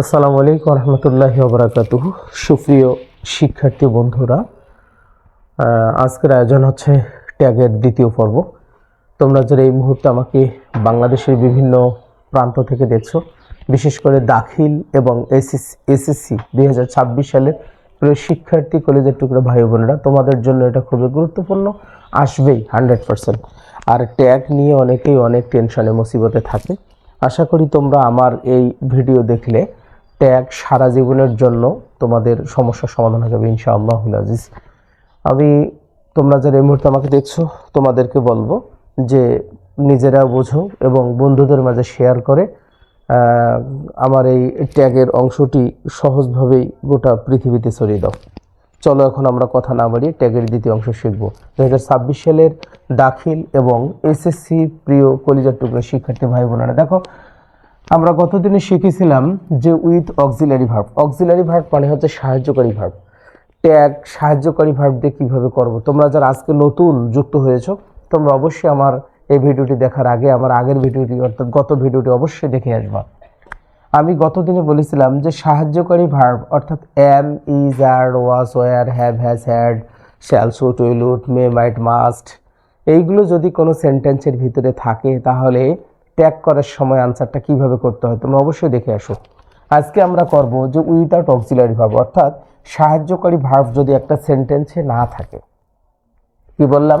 আসসালামু আলাইকুম রহমতুল্লাহি ওবরাকাতুহু সুপ্রিয় শিক্ষার্থী বন্ধুরা আজকের আয়োজন হচ্ছে ট্যাগের দ্বিতীয় পর্ব। তোমরা যারা এই মুহূর্তে আমাকে বাংলাদেশের বিভিন্ন প্রান্ত থেকে দেখছ, বিশেষ করে দাখিল এবং এসএস, এসএসসি দুই হাজার ছাব্বিশ সালের প্রিয় শিক্ষার্থী কলেজের টুকরো ভাই বোনেরা, তোমাদের জন্য এটা খুবই গুরুত্বপূর্ণ, আসবেই হান্ড্রেড পার্সেন্ট। আর ট্যাগ নিয়ে অনেকেই অনেক টেনশনে, মুসিবতে থাকে। আশা করি তোমরা আমার এই ভিডিও দেখলে ট্যাগ সারা জীবনের জন্য তোমাদের সমস্যার সমাধান হয়ে যাবে, ইনশাআল্লাহুল আজিজ। আমি, তোমরা যারা এই মুহূর্তে আমাকে দেখছ, তোমাদেরকে বলব যে নিজেরা বোঝো এবং বন্ধুদের মাঝে শেয়ার করে। আমার এই ট্যাগের অংশটি সহজভাবেই গোটা পৃথিবীতে ছড়িয়ে দাও। চলো এখন আমরা কথা না বাড়িয়ে ট্যাগের দ্বিতীয় অংশ শিখব। দু হাজার ছাব্বিশ সালের দাখিল এবং এসএসসি প্রিয় কলিজার টুকরো শিক্ষার্থী ভাই বোনেরা দেখো আমরা গতদিনে শিখেছিলাম যে with auxiliary verb auxiliary verb মানে হচ্ছে সাহায্যকারী ভার্ব ট্যাগ সাহায্যকারী ভার্ব দিয়ে কীভাবে করব? তোমরা যারা আজকে নতুন যুক্ত হয়েছো, তোমরা অবশ্যই আমার এই ভিডিওটি দেখার আগে, আমার আগের ভিডিওটি, অর্থাৎ গত ভিডিওটি অবশ্যই দেখে আসবা। আমি গতদিনে বলেছিলাম যে সাহায্যকারী ভার্ব অর্থাৎ am is are was were have has had shall should will may might must এইগুলো যদি কোনো সেন্টেন্সের ভিতরে থাকে, তাহলে ট্যাগ করার সময় আনসারটা কীভাবে করতে হয় তোমরা অবশ্যই দেখে আসো। আজকে আমরা করব যে উইথাউট অক্সিলারি ভার্ব অর্থাৎ সাহায্যকারী ভার্ব যদি একটা সেন্টেন্সে না থাকে। কি বললাম?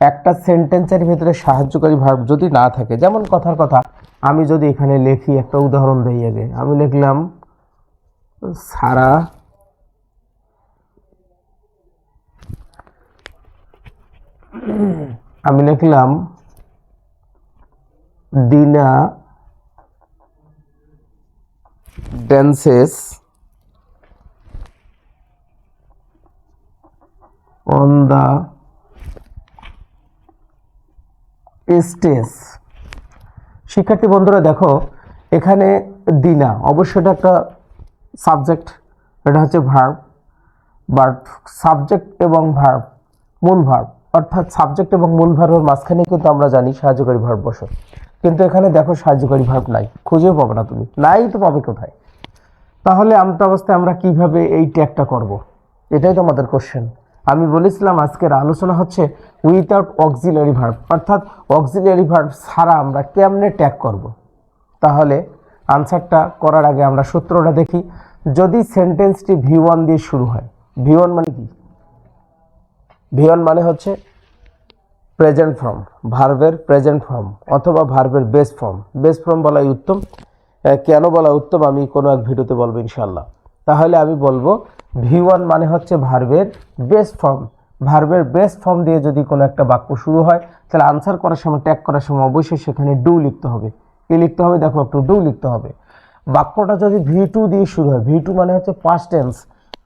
একটা সেন্টেন্সের ভিতরে সাহায্যকারী ভার্ব যদি না থাকে, যেমন কথার কথা, আমি যদি এখানে লিখি একটা উদাহরণ দিই আগে, আমি লিখলাম, সারা আমি লিখলাম দিনা ড্যান্সেস অন দ্য স্টেজ শিক্ষার্থী বন্ধুরা, দেখো, এখানে দিনা, অবশ্যই এটা একটা সাবজেক্ট, এটা হচ্ছে ভার্ব বাট সাবজেক্ট এবং ভার্ব মূল ভার্ব অর্থাৎ সাবজেক্ট এবং মূল ভার্বের মাঝখানে কিন্তু আমরা জানি সাহায্যকারী ভার্ব বসে কিন্তু এখানে দেখো সাহায্যকারী ভার্ব নাই, খুঁজেও পাবে না তুমি। নাই তো পাবে কোথায়? তাহলে আমতা অবস্থায় আমরা কীভাবে এই ট্যাগটা করব। এটাই তো আমাদের কোশ্চেন আমি বলেছিলাম আজকের আলোচনা হচ্ছে উইথাউট অক্সিলারি ভার্ব অর্থাৎ অক্সিলারি ভার্ব ছাড়া আমরা কেমনে ট্যাগ করব। তাহলে আনসারটা করার আগে আমরা সূত্রটা দেখি। যদি সেন্টেন্সটি ভি ওয়ান দিয়ে শুরু হয় ভি ওয়ান মানে কি? ভি ওয়ান মানে হচ্ছে প্রেজেন্ট ফর্ম ভার্বের প্রেজেন্ট ফর্ম অথবা ভার্বের বেস ফর্ম বেস ফর্ম বলাই উত্তম। কেন বলা উত্তম আমি কোনো এক ভিডিওতে বলব ইনশাল্লাহ তাহলে আমি বলব ভি ওয়ান মানে হচ্ছে ভার্বের বেস ফর্ম ভার্বের বেস ফর্ম দিয়ে যদি কোনো একটা বাক্য শুরু হয়, তাহলে আনসার করার সময় ট্যাগ করার সময় অবশ্যই সেখানে ডু লিখতে হবে। কি লিখতে হবে? দেখো, একটু ডু লিখতে হবে। বাক্যটা যদি ভি টু দিয়ে শুরু হয় ভি টু মানে হচ্ছে পাস্ট টেন্স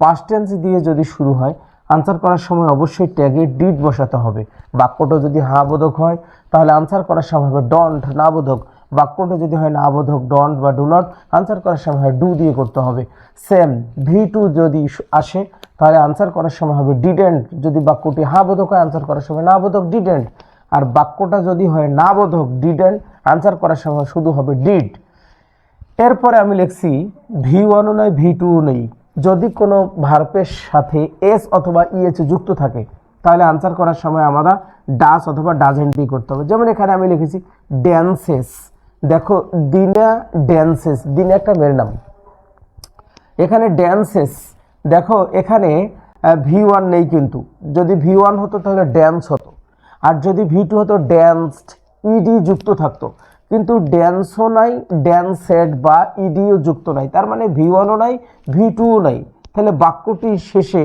পাস্ট টেন্স দিয়ে যদি শুরু হয় আনসার করার সময় অবশ্যই ট্যাগে ডিড বসাতে হবে। বাক্যটা যদি হা বোধক হয়, তাহলে আনসার করার সময় হবে ডন্ট না বোধক বাক্যটা যদি হয় না বোধক ডন্ট বা ডু নট আনসার করার সময় হয় ডু দিয়ে করতে হবে। সেম ভি টু যদি আসে, তাহলে আনসার করার সময় হবে ডিডেন্ট যদি বাক্যটি হা বোধক হয়, আনসার করার সময় না বোধক ডিডেন্ট আর বাক্যটা যদি হয় না বোধক ডিডেন্ট আনসার করার সময় শুধু হবে ডিড এরপরে আমি লিখছি ভি ওয়ানও নয় ভি টুও নেই। যদি কোনো ভার্পের সাথে এস অথবা ইএচ যুক্ত থাকে, তাহলে আনসার করার সময় আমরা ডাস অথবা ডাজেন্ট দিয়ে করতে হবে। যেমন এখানে আমি লিখেছি ড্যান্সেস দেখো, দিনা ড্যান্সেস দিনা একটা মেয়ের নাম। এখানে ড্যান্সেস দেখো, এখানে ভি ওয়ান নেই কিন্তু। যদি ভি ওয়ান হতো তাহলে ড্যান্স হতো। আর যদি ভি টু হতো ড্যান্সড ইডি যুক্ত থাকতো। কিন্তু ড্যান্সও নাই ড্যান্স ড্যান্সেড বা ইডিও যুক্ত নাই। তার মানে ভি ওয়ানও নাই ভি টুও নাই। তাহলে বাক্যটি শেষে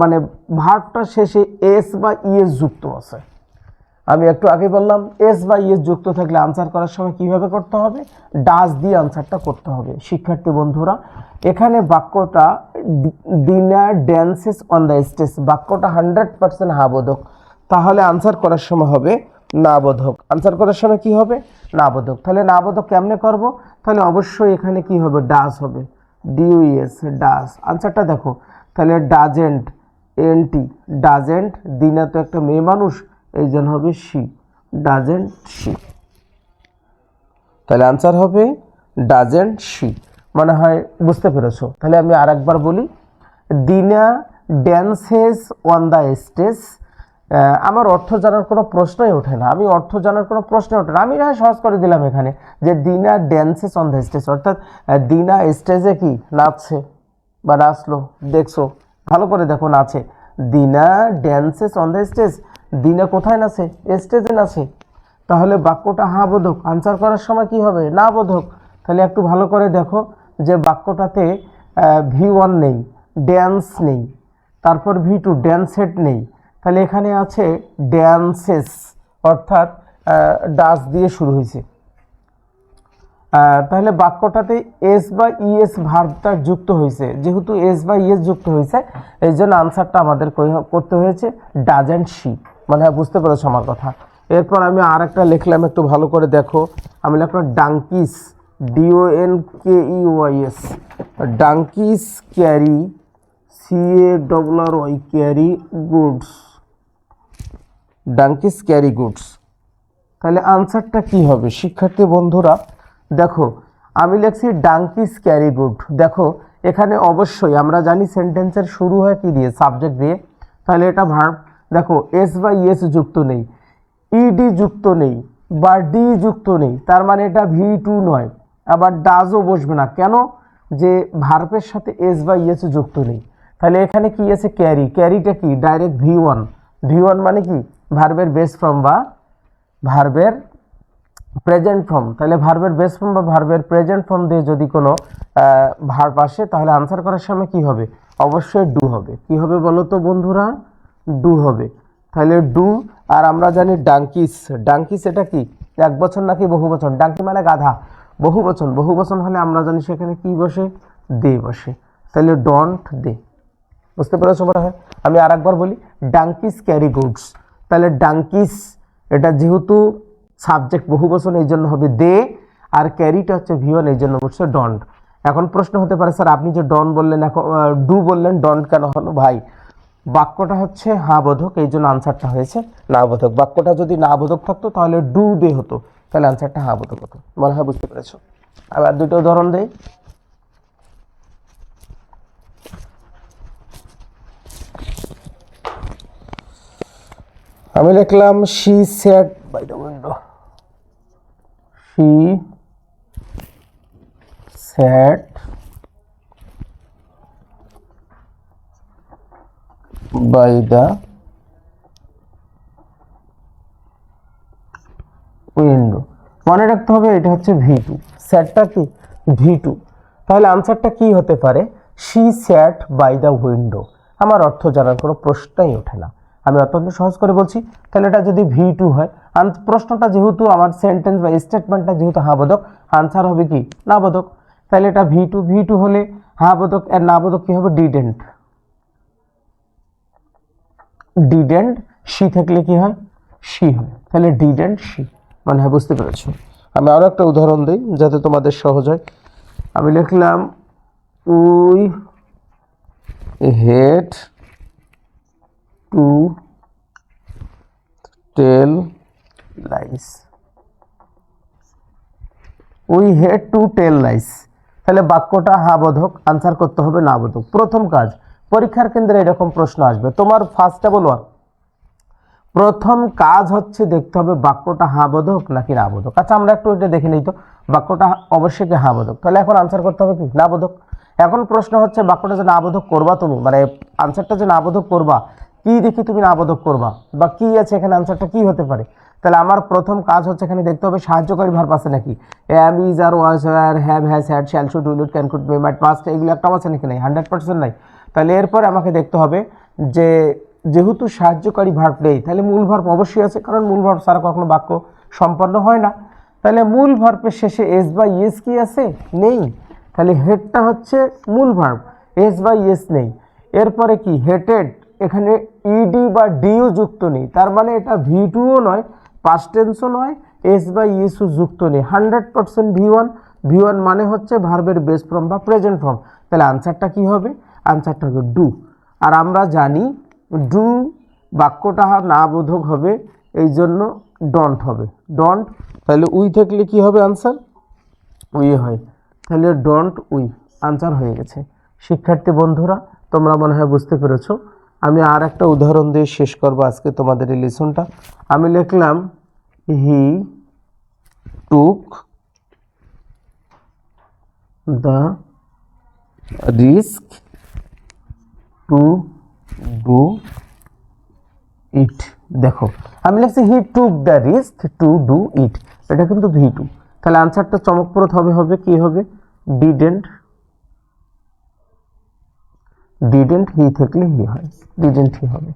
মানে ভার্বটা শেষে এস বা ইএস যুক্ত আছে। আমি একটু আগে বললাম এস বা ইএস যুক্ত থাকলে আনসার করার সময় কীভাবে করতে হবে? ডাস দিয়ে আনসারটা করতে হবে। শিক্ষার্থী বন্ধুরা, এখানে বাক্যটা dinner dances on the stage বাক্যটা হান্ড্রেড পার্সেন্ট হাবোধক তাহলে আনসার করার সময় হবে না বোধক আনসার করার সময় কি হবে? না বোধক তাহলে না বোধক কেমনে করব? তাহলে অবশ্যই এখানে কি হবে? ডাস হবে। ডিউএস ডাস আনসারটা দেখো। তাহলে ডাজেন্ট এনটি ডাজেন্ট দিনা তো একটা মেয়ে মানুষ, এই জন্য হবে শি ডাজেন্ট শি তাহলে আনসার হবে ডাজেন্ট শি মনে হয়, বুঝতে পেরেছ? তাহলে আমি আরেকবার বলি, Dina dances on the stage আমার অর্থ জানার কোনো প্রশ্নই ওঠে না। আমি অর্থ জানার কোনো প্রশ্ন ওঠে না। আমি না সহজ করে দিলাম এখানে যে Dina dances on the stage অর্থাৎ দিনা স্টেজে কি? নাচছে বা নাচলো, দেখছ? ভালো করে দেখো, নাচে। Dina dances on the stage Dina কোথায় নাচে? স্টেজে নাচে। তাহলে বাক্যটা হা বোধক। আনসার করার সময় কি হবে? না বোধক। তাহলে একটু ভালো করে দেখো যে বাক্যটাতে ভি ওয়ান নেই ড্যান্স নেই, তারপর ভি টু ড্যান্স হেড নেই। তাহলে এখানে আছে ড্যান্সেস অর্থাৎ ডাস দিয়ে শুরু হয়েছে। তাহলে বাক্যটাতে এস বা ইএস ভার্বটা যুক্ত হয়েছে। যেহেতু এস বা ইএস যুক্ত হয়েছে এই জন্য আনসারটা আমাদের করতে হয়েছে ডাজেন্ট শি মানে হ্যাঁ, বুঝতে পেরেছ আমার কথা। এরপর আমি আর একটা লিখলাম একটু ভালো করে দেখো। আমি লিখলাম donkeys D O N K E Y S donkeys carry C A double R Y carry goods donkeys carry goods তাহলে আনসারটা কি হবে? শিক্ষার্থী বন্ধুরা, দেখো, আমি লিখছি ডাঙ্কিস ক্যারি গুড দেখো, এখানে অবশ্যই আমরা জানি সেন্টেন্সের শুরু হয় কি দিয়ে? সাবজেক্ট দিয়ে। তাহলে এটা ভার্ব দেখো এস বা ইএস যুক্ত নেই। ইডি যুক্ত নেই বা ডি যুক্ত নেই, তার মানে এটা ভি টু নয়। আবার ডাজও বসবে না। কেন? যে ভার্বের সাথে এস বা ইএস যুক্ত নেই। তাহলে এখানে কি আছে? ক্যারি ক্যারিটা কি? Direct V one V one মানে কি? ভার্বের বেস ফর্ম বা ভার্বের প্রেজেন্ট ফর্ম তাহলে ভার্বের বেস ফর্ম বা ভার্বের প্রেজেন্ট ফর্ম দিয়ে যদি কোনো ভার্ব আসে, তাহলে আনসার করার সময় কি হবে? অবশ্যই ডু হবে। কি হবে বলো তো বন্ধুরা? ডু হবে। তাহলে ডু আর আমরা জানি ডাঙ্কিস ডাঙ্কিস এটা কি? এক বছর নাকি বহু বছর? ডাঙ্কি মানে গাধা। বহু বচন বহু বচন হলে আমরা জানি সেখানে কি বসে? দে বসে। তাহলে ডন্ট দে বুঝতে পেরেছ মনে হয় আমি আর একবার বলি ডাঙ্কিস ক্যারি গুডস তাহলে ডাঙ্কিস এটা যেহেতু সাবজেক্ট বহু বচন এই জন্য হবে দে আর ক্যারিটা হচ্ছে ভিওন এই জন্য বলছে ডন্ট এখন প্রশ্ন হতে পারে, স্যার, আপনি যে ডন বললেন, এখন ডু বললেন ডন্ট কেন হলো? ভাই, বাক্যটা হচ্ছে হা বোধক, এই জন্য আনসারটা হয়েছে, না বোধক। বাক্যটা যদি না বোধক থাকতো, তাহলে ডু দে হতো। তাহলে আনসারটা হা বোধক হতো। মনে হয় বুঝতে পেরেছ? আবার দুটো উদাহরণ দেই। আমি লিখলাম she sat by the window she sat by the window মনে রাখতে হবে, এটা হচ্ছে ভি টু স্যাটটা কি? ভি টু তাহলে আনসারটা কি হতে পারে? She sat by the window আমার অর্থ জানার কোনো প্রশ্নই ওঠে না। আমি অত্যন্ত সহজ করে বলছি, তাহলে এটা যদি ভি টু হয় প্রশ্নটা যেহেতু আমার সেন্টেন্স বা স্টেটমেন্টটা যেহেতু হা বোধক আনসার হবে কি? না বোধক তাহলে এটা ভি টু ভি টু হলে হা বোধক আর না বোধক কি হবে? ডিডেন্ট ডিডেন্ট সি থাকলে কি হয়? শি হয়। তাহলে ডিডেন্ট শি মানে হয়, বুঝতে পেরেছ। আমি আরও একটা উদাহরণ দিই, যাতে তোমাদের সহজ হয়। আমি লিখলাম, we had to tell lies. We had to tell lies. তাহলে বাক্যটা হা বোধক, আনসার করতে হবে না বোধক। প্রথম কাজ, পরীক্ষার কেন্দ্রে এরকম প্রশ্ন আসবে। তোমার ফার্স্টটা বলো প্রথম কাজ হচ্ছে দেখতে হবে বাক্যটা হা বোধক নাকি না বোধক। আচ্ছা আমরা একটু এটা দেখে নিই তো। বাক্যটা অবশ্যই কি হা বোধক। তাহলে এখন আনসার করতে হবে কি? না বোধক। এখন প্রশ্ন হচ্ছে বাক্যটা যে না বোধক করবা তুমি? মানে আনসারটা যে না বোধক করবা কি দেখি তুমি না বোধক করবা বা কি আছে এখানে আনসারটা কি হতে পারে? তাহলে আমার প্রথম কাজ হচ্ছে এখানে দেখতে হবে সাহায্যকারী ভার্ব আছে নাকি? Am is are was were have has had shall should will can could may might past এগুলো একটাও আছে নাকি নাই? হান্ড্রেড পার্সেন্ট নাই। তাহলে এরপর আমাকে দেখতে হবে যে যেহেতু সাহায্যকারী ভার্ব নেই, তাহলে মূল ভার্ব অবশ্যই আছে, কারণ মূল ভার্ব ছাড়া কখনো বাক্য সম্পন্ন হয় না। তাহলে মূল ভার্বের শেষে এস বা ইয়েস কি আছে? নেই। তাহলে হেডটা হচ্ছে মূল ভার্ব এস বা ইয়েস নেই। এরপরে কি? হেটেড এখানে ইডি বা ডিও যুক্ত নেই। তার মানে এটা ভি টুও নয় পাস্ট টেন্সও নয় এস বা ইএসও যুক্ত নেই। Hundred percent V one V one মানে হচ্ছে ভার্বের বেস ফর্ম বা প্রেজেন্ট ফর্ম তাহলে আনসারটা কি হবে? আনসারটা হবে ডু আর আমরা জানি ডু বাক্যটা না বোধক হবে এই জন্য ডন্ট হবে। ডন্ট তাহলে উই থাকলে কি হবে আনসার উই হয়। তাহলে ডন্ট উই। আনসার হয়ে গেছে। শিক্ষার্থী বন্ধুরা, তোমরা মনে হয় বুঝতে পেরেছ। আমি আর একটা উদাহরণ দিয়ে শেষ করব আজকে তোমাদের এই লেসনটা। আমি লিখলাম he took the risk to do it দেখো, আমি লিখছি he took the risk to do it এটা কিন্তু ভি টু তাহলে আনসারটা চমকপ্রদ হবে হবে কি হবে? ডিডেন্ট ডিডেন্ট হি থাকলে হি হয় ডিডেন্ট হি হবে।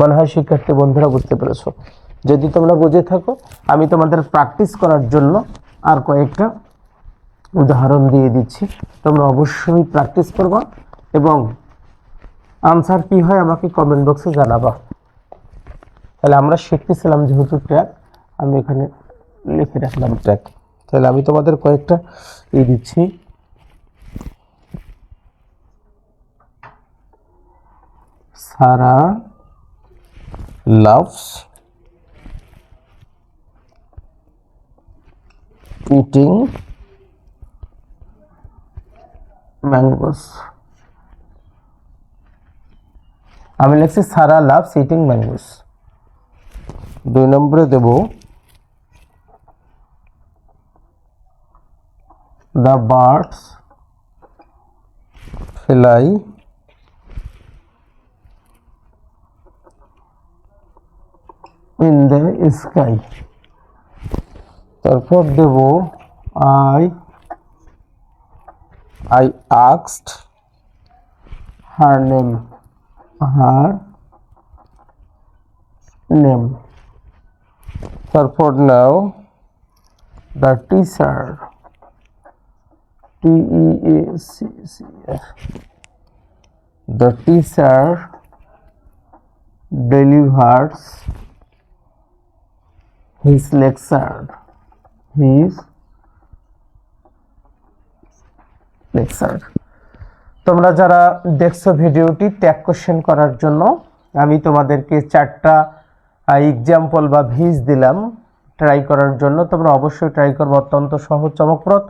মনে হয় শিক্ষার্থী বন্ধুরা বুঝতে পেরেছ। যদি তোমরা বুঝে থাকো, আমি তোমাদের প্র্যাকটিস করার জন্য আর কয়েকটা উদাহরণ দিয়ে দিচ্ছি। তোমরা অবশ্যই প্র্যাকটিস করবা এবং আনসার কি হয় আমাকে কমেন্ট বক্সে জানাবা। তাহলে আমরা শিখতেছিলাম যেহেতু ট্র্যাক আমি এখানে লিখে রাখলাম ট্র্যাক তাহলে আমি তোমাদের কয়েকটা ই দিচ্ছি। সারা লাভস eating ম্যাঙ্গোস আমি লিখছি সারা লাভ সিটিং ম্যাঙ্গোস দুই নম্বরে দেব the birds fly in the sky তারপর দেব আই আই আক্সড হার নেম হার নেম তারপর নাও the teacher T E A C C the teacher delivers his lecture his lecture তোমরা যারা দেখছ ভিডিওটি ট্যাগ কোশ্চেন করার জন্য, আমি তোমাদেরকে চারটা এক্সাম্পল বা ভিজ দিলাম ট্রাই করার জন্য। তোমরা অবশ্যই ট্রাই করবে, অত্যন্ত সহজ, চমকপ্রদ।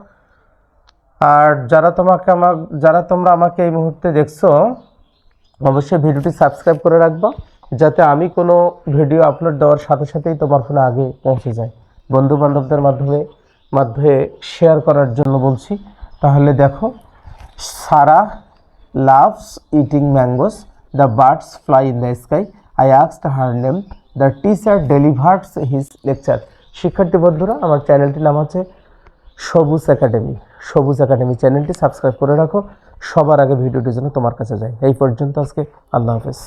আর যারা তোমাকে আমার, যারা তোমরা আমাকে এই মুহূর্তে দেখছ, অবশ্যই ভিডিওটি সাবস্ক্রাইব করে রাখবা। যাতে আমি কোনো ভিডিও আপলোড দেওয়ার সাথে সাথেই তোমার ফোনে আগে পৌঁছে যায়। বন্ধু বান্ধবদের মাধ্যমে মাধ্যমে শেয়ার করার জন্য বলছি। তাহলে দেখো Sara loves eating mangoes the birds fly in the sky I আক্সড her name the teacher delivers his lecture শিক্ষার্থী বন্ধুরা, আমার চ্যানেলটির নাম হচ্ছে সবুজ একাডেমি। সবুজ একাডেমি চ্যানেলটি সাবস্ক্রাইব করে রাখো। সবার আগে ভিডিওটি যেন তোমার কাছে যায় এই পর্যন্ত আজকে আল্লাহ হাফেজ।